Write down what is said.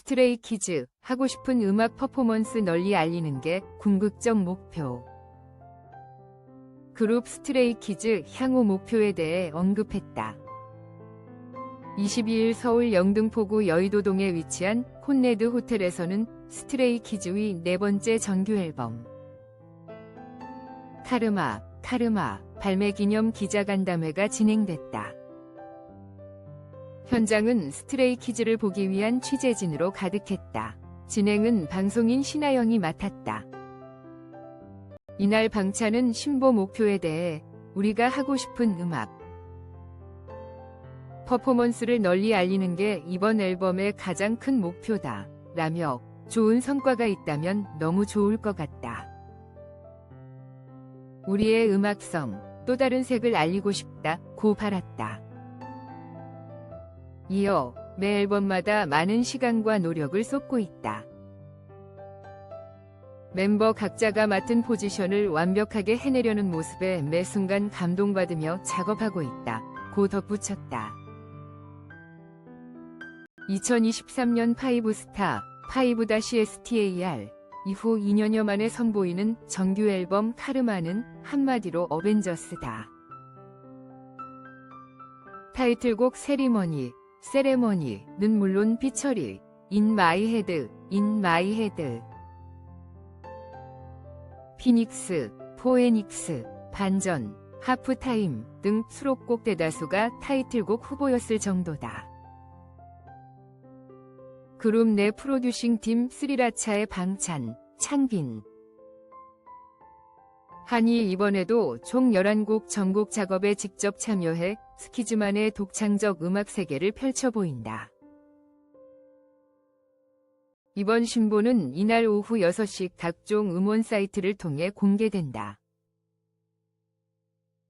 스트레이 키즈 하고 싶은 음악 퍼포먼스 널리 알리는 게 궁극적 목표. 그룹 스트레이 키즈 향후 목표에 대해 언급했다. 22일 서울 영등포구 여의도동에 위치한 콘레드 호텔에서는 스트레이 키즈의 네 번째 정규 앨범 카르마, 카르마 발매 기념 기자간담회가 진행됐다. 현장은 스트레이 키즈를 보기 위한 취재진으로 가득했다. 진행은 방송인 신하영이 맡았다. 이날 방찬은 신보 목표에 대해 우리가 하고 싶은 음악, 퍼포먼스를 널리 알리는 게 이번 앨범의 가장 큰 목표다. 라며 좋은 성과가 있다면 너무 좋을 것 같다. 우리의 음악성, 또 다른 색을 알리고 싶다. 고 발았다. 이어 매 앨범마다 많은 시간과 노력을 쏟고 있다. 멤버 각자가 맡은 포지션을 완벽하게 해내려는 모습에 매 순간 감동받으며 작업하고 있다. 고 덧붙였다. 2023년 5스타 5-STAR 이후 2년여 만에 선보이는 정규 앨범 카르마는 한마디로 어벤져스다. 타이틀곡 세리머니, 세레머니는 물론 피처리, 인 마이 헤드, 인 마이 헤드, 피닉스, 포에닉스, 반전, 하프타임 등 수록곡 대다수가 타이틀곡 후보였을 정도다. 그룹 내 프로듀싱 팀 스리라차의 방찬, 창빈. 한이 이번에도 총 11곡 전곡 작업에 직접 참여해 스키즈만의 독창적 음악 세계를 펼쳐 보인다. 이번 신보는 이날 오후 6시 각종 음원 사이트를 통해 공개된다.